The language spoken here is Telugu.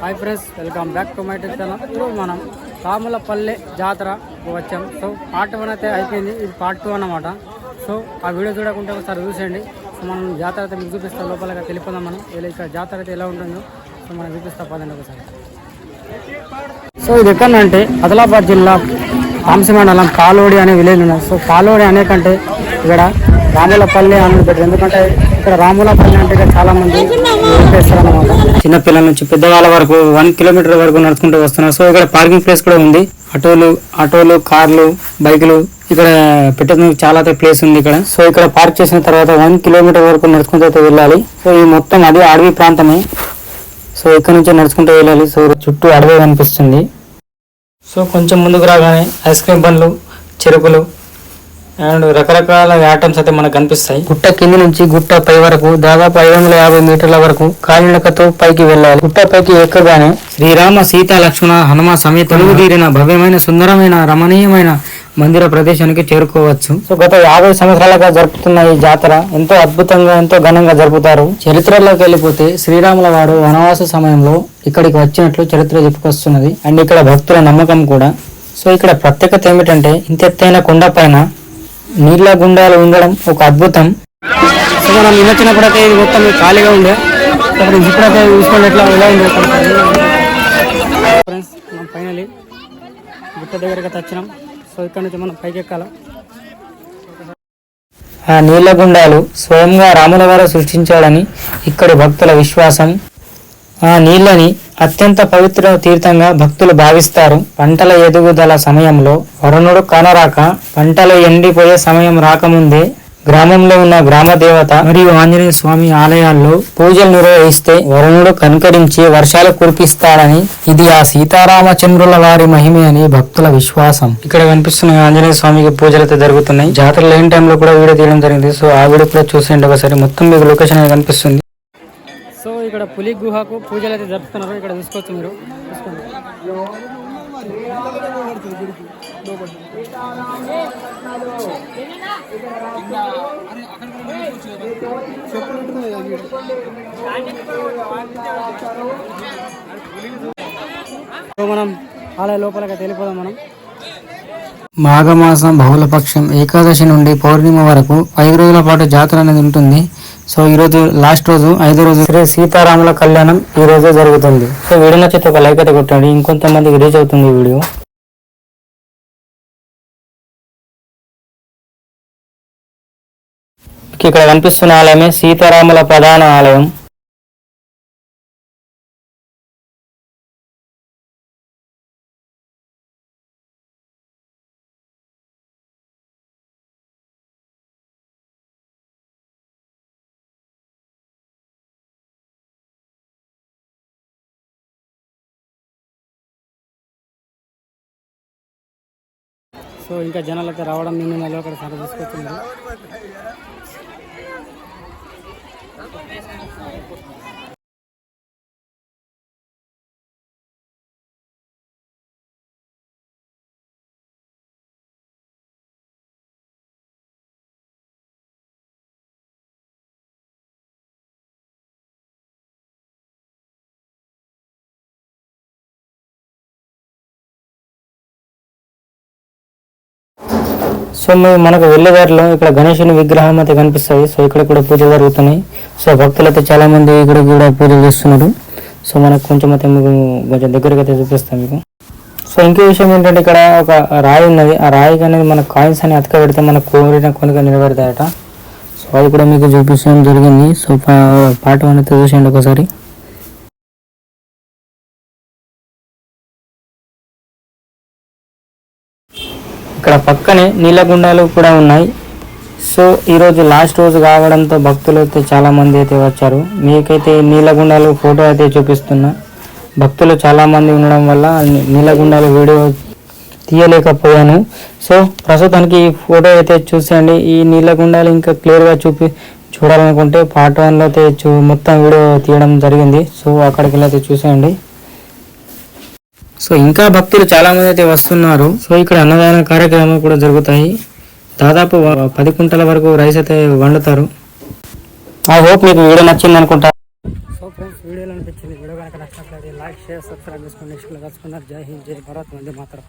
Hi friends welcome back to my channel ఇప్పుడు మనం రాములపల్లె జాతర వచ్చాం. సో పార్ట్ వన్ అయితే అయిపోయింది. ఇది పార్ట్ టూ అన్నమాట. సో ఆ వీడియో చూడకుంటే ఒకసారి చూసేయండి. సో మనం జాతర అయితే మీకు చూపిస్తాం. లోపలగా తెలిపోదాం మనం ఇలా ఇక్కడ జాతర అయితే ఎలా ఉంటుందో. సో మనం చూపిస్తా. పదండి ఒకసారి. సో ఇది ఎక్కడంటే ఆదిలాబాద్ జిల్లా కాంసి మండలం పాలోడి అనే విలేజ్ ఉన్నది. సో పాలోడి అనే కంటే ఇక్కడ రాములపల్లి అని పెట్టారు. ఎందుకంటే ఇక్కడ రాములపల్లి అంటే ఇక్కడ చాలా మంది చేస్తారు చిన్నపిల్లల చిన్న పిల్లల నుంచి పెద్దవాళ్ళ వరకు వన్ కిలోమీటర్ వరకు నడుచుకుంటూ వస్తున్నారు. సో ఇక్కడ పార్కింగ్ ప్లేస్ కూడా ఉంది. ఆటోలు ఆటోలు కార్లు బైకులు ఇక్కడ పెట్టడానికి చాలా ప్లేస్ ఉంది ఇక్కడ. సో ఇక్కడ పార్క్ చేసిన తర్వాత వన్ కిలోమీటర్ వరకు నడుచుకుంటూ అయితే వెళ్ళాలి. సో ఈ మొత్తం అది అడవి ప్రాంతమే. సో ఇక్కడ నుంచి నడుచుకుంటూ వెళ్ళాలి. సో చుట్టూ అడవి కనిపిస్తుంది. సో కొంచెం ముందుకు రాగానే ఐస్ క్రీమ్ బండ్లు చెరుకులు అండ్ రకరకాల ఐటమ్స్ అయితే మనకు కనిపిస్తాయి. గుట్ట కింది నుంచి గుట్ట పై వరకు దాదాపు ఐదు వందల యాభై మీటర్ల వరకు కాలినడకతో పైకి వెళ్ళాలి. గుట్ట పైకి ఎక్కగానే శ్రీరామ సీత లక్ష్మణ హనుమ సమేత తీరిన భవ్యమైన సుందరమైన రమణీయమైన మందిర ప్రదేశానికి చేరుకోవచ్చు. సో గత యాభై సంవత్సరాలుగా జరుపుతున్న ఈ జాతర ఎంతో అద్భుతంగా ఎంతో ఘనంగా జరుపుతారు. చరిత్రలోకి వెళ్ళిపోతే శ్రీరాముల వారు వనవాస సమయంలో ఇక్కడికి వచ్చినట్లు చరిత్ర చెప్పుకొస్తున్నది. అండ్ ఇక్కడ భక్తుల నమ్మకం కూడా. సో ఇక్కడ ప్రత్యేకత ఏమిటంటే ఇంత ఎత్తైన కొండ పైన నీళ్ళ గుండాలు ఉండడం ఒక అద్భుతం. సో మనం నిమచ్చినప్పుడైతే ఇది మొత్తం ఖాళీగా ఉండే. ఇప్పుడు ఇప్పుడైతే చూసుకోండి ఎట్లా ఎలా ఉంది ఫ్రెండ్స్ మనం ఫైనలీ గుట్ట దగ్గరికి వచ్చినాం. సో ఇక్కడ నుంచి మనం పైకి ఎక్కాలి? ఆ నీళ్ళ గుండాలు స్వయంగా రాముల వారు సృష్టించాడని ఇక్కడి భక్తుల విశ్వాసం. ఆ నీళ్ళని అత్యంత పవిత్ర తీర్థంగా భక్తులు భావిస్తారు. పంటల ఎదుగుదల సమయంలో వరుణుడు కనరాక పంటలు ఎండిపోయే సమయం రాకముందే గ్రామంలో ఉన్న గ్రామ దేవత మరియు ఆంజనేయ స్వామి ఆలయాల్లో పూజలు నిర్వహిస్తే వరుణుడు కనుకరించి వర్షాలు కురిపిస్తాడని ఇది ఆ సీతారామచంద్రుల వారి మహిమే అని భక్తుల విశ్వాసం. ఇక్కడ కనిపిస్తున్న ఆంజనేయ స్వామికి పూజలు అయితే జరుగుతున్నాయి. జాతర లేని టైంలో కూడా వీడియో తీయడం జరిగింది. సో ఆ వీడియో కూడా చూసేయండి. ఒకసారి మొత్తం మీకు లొకేషన్ అనేది కనిపిస్తుంది. సో ఇక్కడ పులి గుహకు పూజలు అయితే జరుపుతున్నారు. ఇక్కడ చూసుకోవచ్చు మీరు చూసుకోండి. సో మనం ఆలయ లోపలకి తెలిపోదాం మనం. మాఘమాసం బహుళపక్షం ఏకాదశి నుండి పౌర్ణిమ వరకు ఐదు రోజుల పాటు జాతర అనేది ఉంటుంది. సో ఈ రోజు లాస్ట్ రోజు ఐదో రోజు శ్రీ సీతారాముల కళ్యాణం ఈ రోజే జరుగుతుంది. సో వీడియో నచ్చితే ఒక లైక్ అయితే కొట్టండి. ఇంకొంతమందికి రీచ్ అవుతుంది ఈ వీడియో. ఇక్కడ కనిపిస్తున్న ఆలయమే సీతారాముల ప్రధాన ఆలయం. సో ఇంకా జనాలు అయితే రావడం నిన్న నెలలో అక్కడ సర తీసుకొచ్చింది సో మేము మనకు వెళ్ళేదారిలో ఇక్కడ గణేశుని విగ్రహం అయితే కనిపిస్తుంది సో ఇక్కడ కూడా పూజ జరుగుతున్నాయి. సో భక్తులు అయితే చాలా మంది ఇక్కడ కూడా పూజలు చేస్తున్నారు. సో మనకు కొంచెం అయితే మీకు కొంచెం దగ్గరగా అయితే చూపిస్తాం మీకు. సో ఇంకో విషయం ఏంటంటే ఇక్కడ ఒక రాయి ఉన్నది. ఆ రాయికి అనేది మన కాయిన్స్ అని అతక పెడితే మన కోరిన కొనుక నిలబెడతాయట సో అది కూడా మీకు చూపించడం జరిగింది. సో పాట అనేది చూసేయండి ఒకసారి. ఇక్కడ పక్కనే నీలగుండాలు కూడా ఉన్నాయి. సో ఈరోజు లాస్ట్ రోజు కావడంతో భక్తులు అయితే చాలామంది అయితే వచ్చారు. మీకైతే నీలగుండాలు ఫోటో అయితే చూపిస్తున్నా. భక్తులు చాలామంది ఉండడం వల్ల నీలగుండాలు వీడియో తీయలేకపోయాను. సో ప్రస్తుతానికి ఈ ఫోటో అయితే చూసేయండి. ఈ నీలగుండాలు ఇంకా క్లియర్గా చూపి చూడాలనుకుంటే పార్ట్ వన్లో అయితే చూ మొత్తం వీడియో తీయడం జరిగింది. సో అక్కడికి వెళ్ళి అయితే చూసేయండి. సో ఇంకా భక్తులు చాలా మంది అయితే వస్తున్నారు. సో ఇక్కడ అన్నదాన కార్యక్రమాలు కూడా జరుగుతాయి. దాదాపు పది కుంటల వరకు రైస్ అయితే వండుతారు. ఐ హోప్ మీకు వీడియో నచ్చింది అనుకుంటా. సో ఫ్రెండ్స్ వీడియోలో అనిపించింది వీడియో కనుక నచ్చినట్లయితే నచ్చినట్లయితే లైక్ షేర్ సబ్స్క్రైబ్ చేసుకోండి. నెక్స్ట్ కలుసుకున్నారు జై హింద్ జై భారత్. వందే మాత్రం.